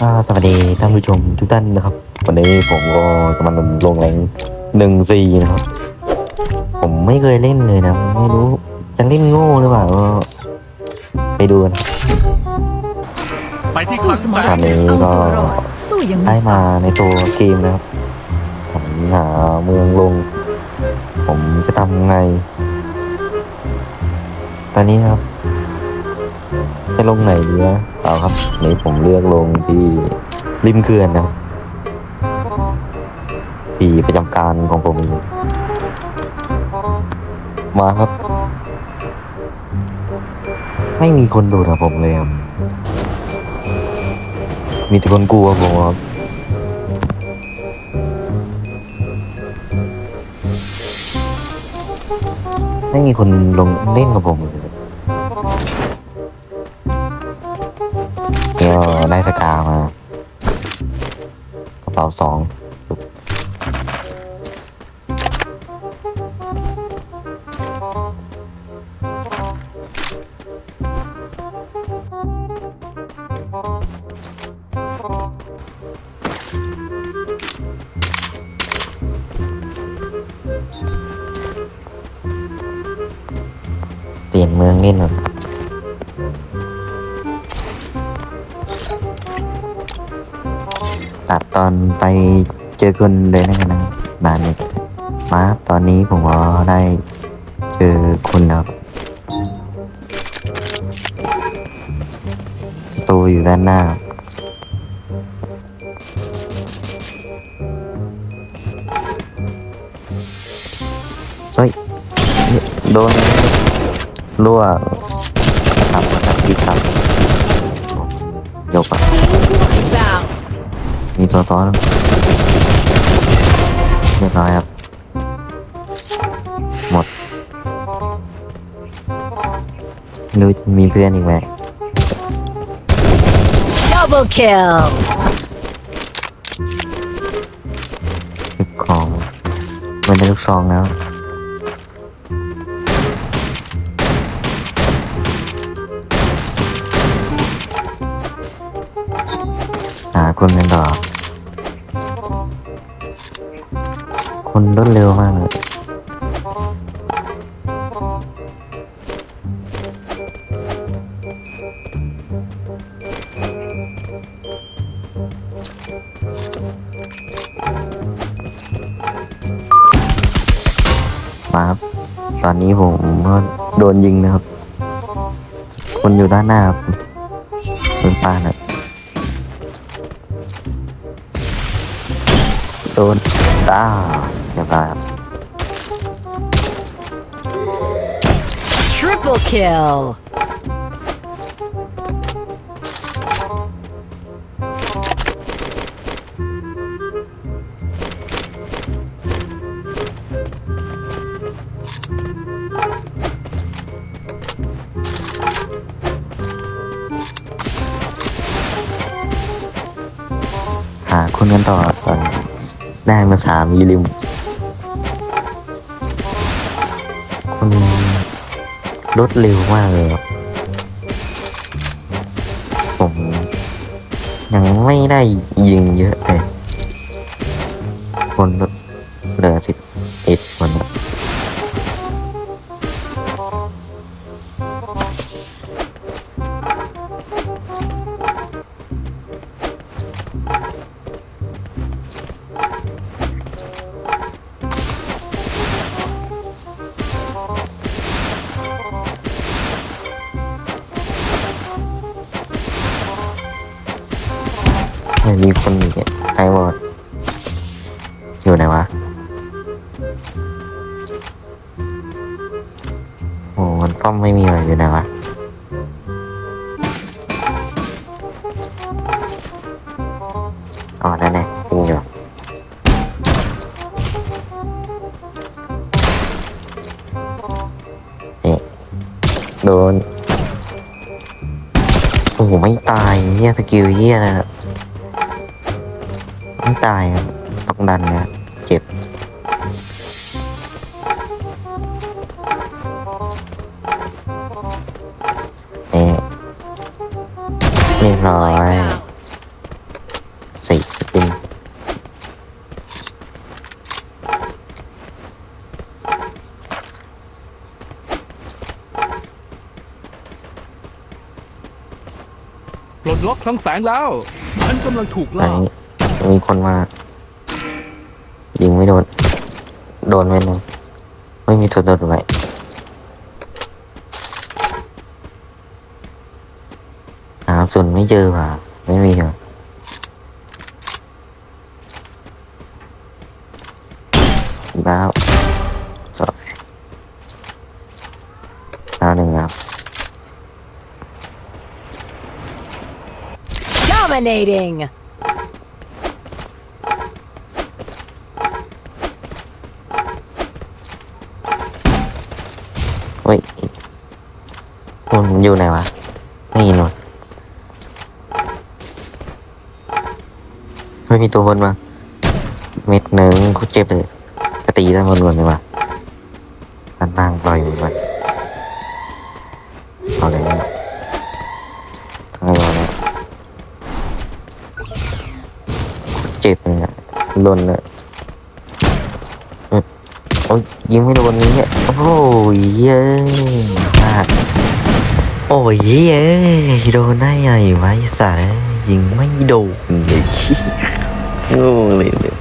อ่าสวัสดีท่านผู้ชมทุกท่านนะครับ วันนี้ผมก็กำลังลงแรงหนึ่งซีนะครับ ผมไม่เคยเล่นเลยนะไม่รู้จะเล่นโง่หรือเปล่าก็ไปดูกันไปที่คสู้ลังสมแสรงตอนนี้เอาก็ตัวรอดสู้อยังได้มีสมาติในตัวเกมนะครับผมหาเมืองลง ผมจะทำไง ตอนนี้นะครับ จะลงไหนดีนะ เปล่าครับนี่ผมเลือกลงที่ริมเขื่อนนะครับที่ประจำการของผม มาครับ ไม่มีคนดูกับผมเลยครับ มีแต่คนกลัวผมครับไม่มีคนลงเล่นกับผมเลย สกามา กระเป๋าสองเปลี่ยนเมืองเล่นหน่อย ตอนไปเจอคนเลยนะกันนะด่านนี้มาครับตอนนี้ผมก็ได้เจอคนแล้วครับสตูอยู่ด้านหน้าเฮ้ย โดนรั่วครับครับพี่ครับยกอะ มีตัวซ้อนเรียบร้อยครับ หมดไม่รู้จะมีเพื่อนอีกไหม Double kill เก็บของมันได้ลูกซองแล้วหาคนกันต่อ คนรวดเร็วมากเลยมาครับ ตอนนี้ผมก็โดนยิงนะครับ คนอยู่ด้านหน้าครับเป็นป้านะโดนด้า รียบร้อยครับ Triple kill หาคนกันต่อตอนได้มาสามยีริม รถเร็วมากเลยครับผมยังไม่ได้ยิงเยอะเลย คนเหลือสิบเอ็ดคนครั ม่มีคนอีกเนี่ยไอ้หมดอยู่ไหนวะ โอ้มันป้อมไม่มีอะไรอยู่ไหนวะอ๋อนั่นไงยิงอยู่นี่โดน โอ้โหไม่ตายเฮียสกิลเฮียนะ ต้องตายครับต้องดันนะเจ็บเอ๊ะเรียบร้อยสี่เป็นปลดล็อกคลังแสงแล้ว มันกำลังถูกล่า มีคนมา ยิงไม่โดน โดนไหมนะไม่มีตัวโดนไว้หาส่วนไม่เจอว่ะไม่มีเหรอดาวสองดาวหนึ่งครับ Dominating. เฮ้ยมันอยู่ไหนวะ ไม่เห็นวะไม่มีตัวคนมาเม็ดหนึ่งกูเจ็บเลยกตีได้คนก่อนเลยวะด้านล่างปล่อยมันไปเอาเลยนะทำไมวะเนี่ยเจ็บเลยอะลนเลย โอ้ยยิงไม่โดนนี้เนี่ยโอ้ยเย้ยพลาดโอ้ยเย้ยโดนได้ไงวะไอ้สายยิงไม่โดนเลยโง่เลยเลย